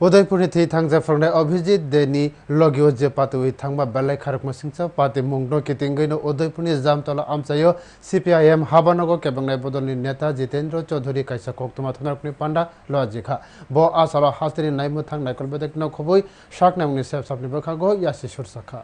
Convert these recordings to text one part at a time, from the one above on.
उदयपुरनि थै थांजाफ्रांनाय अभिजित देनि लगियो जे पातुइ थांबा बेलाय खारकमा सिंसा पार्टी मुंनो कितिंगैनो उदयपुरनि जामतला आमचायो सिपिआइएम हाबानगर केबंनाय बदलनि नेता जितेन्द्र चौधुरी काइसा कोक्तमा थनारकनि पान्डा लजिखा ब आसाला हास्तिनि नायमु थां नायकल बेदेकनो खबुइ शाकनामनि सेब साबनि बखागो यासि सुरसाखा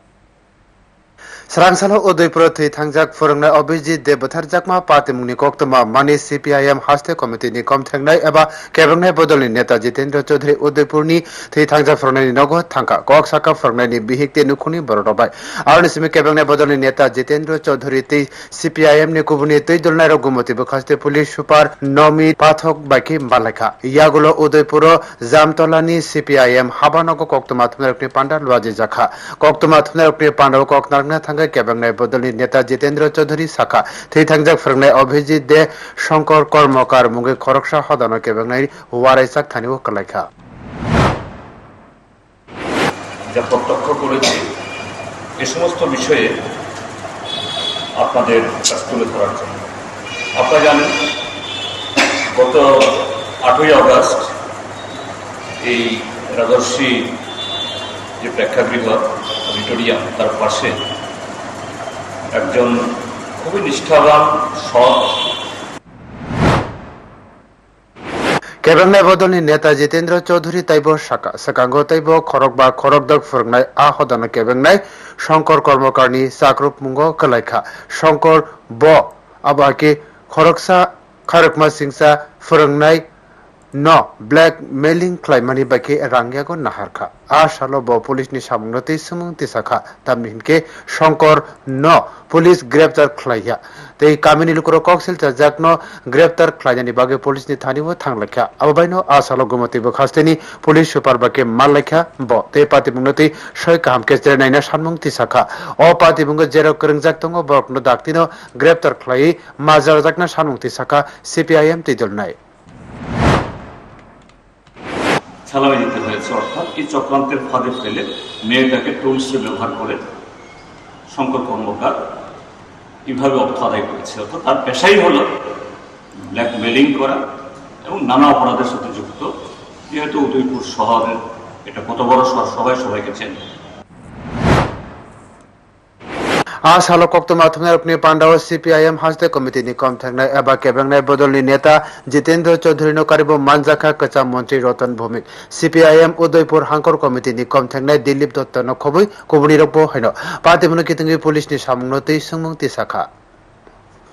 Sarangsalo odoi pro thui thangjak forumna Abhijit Devathar jakma patimung ni koktoma mani CPIM haste committee ni kom thangnai eba kebrangnai bodolni neta Jitendra Chaudhary Udaipur ni thui thangjak forumna ni nogo thangka kok saka forumna ni bihikte nukhuni borobai arni simi kebrangnai bodolni neta Jitendra Chaudhary tei CPIM ni kubuni tei dolnai ro gumoti bukhaste police super Nomi Pathok baki malaka yagulo Udaipur Jamtala নি CPIM হাবানগ কক্তমা থুনারকনি পান্ডা লওয়াজে জাখা কক্তমা থুনারকনি পান্ডা কক্তনারকনা পান্ডাও ককনারনা থাঙ্গা নেতা জিতেন্দ্র চৌধুরী সাখা থৈ থাংজাক ফরংনাই অভিজিৎ দে, শঙ্কর কর্মকার মুগে খরকসা হদান কেবাংনাই ওয়ারাইসাক থানিও কলাইখা। যা প্রত্যক্ষ করেছি, এ সমস্ত বিষয়ে আপনাদের তুলে ধরার জন্য। আপনারা জানেন, গত আটই আগস্ট এই রাজর্ষি যে প্রেক্ষাগৃহ, অডিটোরিয়াম, তার পাশে একজন খুবই নিষ্ঠাবান, সৎ। কেবাংনাই বদলনি নেতা জিতেন্দ্র চৌধুরী তাইব সাকা সাকাঙ্গ তাইব খরক বা খরকদক ফরংনাই আ হদান কেবাংনাই। শঙ্কর কর্মকারনি চাকরুপ মুঙ্গ কলাইখা। শঙ্কর ব আবাকে খরকসা খারকমা সিংসা ফরংনাই no black mailing ba ke rangya go nahar kha a shalo bo police ni samno te sumung te sakha tamhin ke shankar no police graptar khlaiya te kamini lukro cocktail ta jakno graptar khlaijani bage police ni thani bo thang lakha abaino a shalo gomati bo khasteni police super ba ke mal lakha bo te pati bungnati shoy kam ke jere naina samung te sakha o pati bungo jero kring jak tongo bokno daktino graptar khlai majar jakna samung te sakha cpim te dol nai খেলায় দিতে হয়েছে, অর্থাৎ এই চক্রান্তের ফাঁদে ফেলে মেয়েটাকে টুলসে ব্যবহার করে শঙ্কর কর্মকার কীভাবে অর্থ আদায় করেছে। অর্থাৎ তার পেশাই হলো ব্ল্যাকমেলিং করা এবং নানা অপরাধের সাথে যুক্ত। যেহেতু উদয়পুর শহরের এটা কত বড় শহর, সবাই সবাইকে চেনে। आ सालो कोक्तमा थुनारकनि पान्डाव सिपिआइएम हास्ते कमिटिनि कम थांनाय एबा केबेंनाय बदलनि नेता जितेन्द्र चौधुरीनो कारिबो मानजाखा कचा मन्त्री रतन भौमिक सिपिआइएम उदयपुर हांकर कमिटिनि कम थांनाय दिलीप दत्तनो खबै कुबुनि रक्बो हैनो पार्टी मुनो कितंगि पुलिसनि सामुंनो तै सुंमुं तिसाखा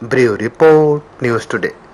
ब्रिउ रिपोर्ट न्यूज टुडे